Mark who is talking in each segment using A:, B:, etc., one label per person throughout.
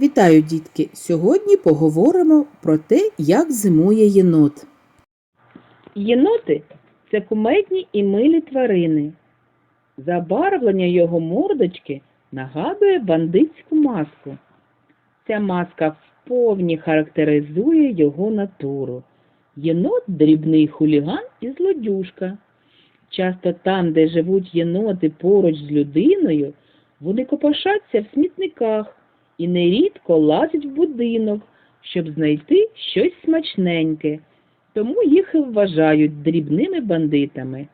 A: Вітаю, дітки! Сьогодні поговоримо про те, як зимує єнот.
B: Єноти це кумедні і милі тварини. Забарвлення його мордочки нагадує бандитську маску. Ця маска вповні характеризує його натуру. Єнот дрібний хуліган і злодюжка. Часто там, де живуть єноти поруч з людиною, вони копошаться в смітниках і нерідко лазять в будинок, щоб знайти щось смачненьке тому їх і вважають дрібними бандитами.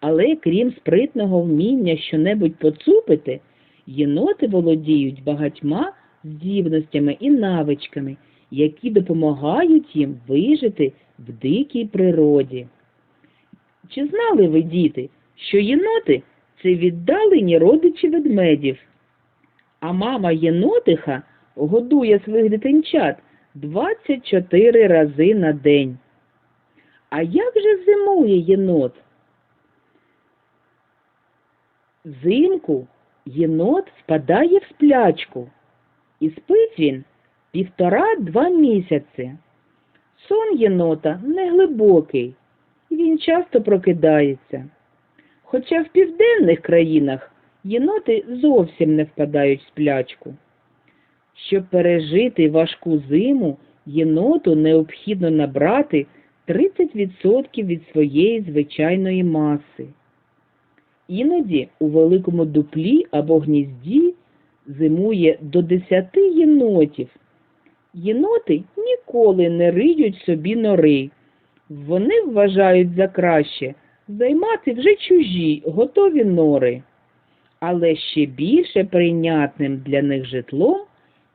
B: Але крім спритного вміння щонебудь поцупити, єноти володіють багатьма здібностями і навичками, які допомагають їм вижити в дикій природі. Чи знали ви, діти, що єноти це віддалені родичі ведмедів, а мама єнотиха годує своїх дитинчат 24 рази на день. А як же зимує єнот? Взимку єнот впадає в сплячку, і спить він півтора-два місяці. Сон єнота неглибокий, і він часто прокидається. Хоча в південних країнах єноти зовсім не впадають в сплячку. Щоб пережити важку зиму, єноту необхідно набрати 30% від своєї звичайної маси. Іноді у великому дуплі або гнізді зимує до 10 єнотів. Єноти ніколи не риють собі нори. Вони вважають за краще займати вже чужі готові нори. Але ще більше прийнятним для них житлом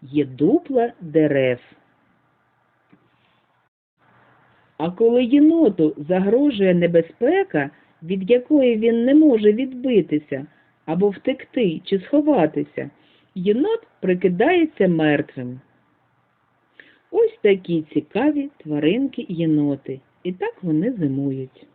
B: є дупла дерев. А коли єноту загрожує небезпека, від якої він не може відбитися або втекти чи сховатися, єнот прикидається мертвим. Ось такі цікаві тваринки єноти, і так вони зимують.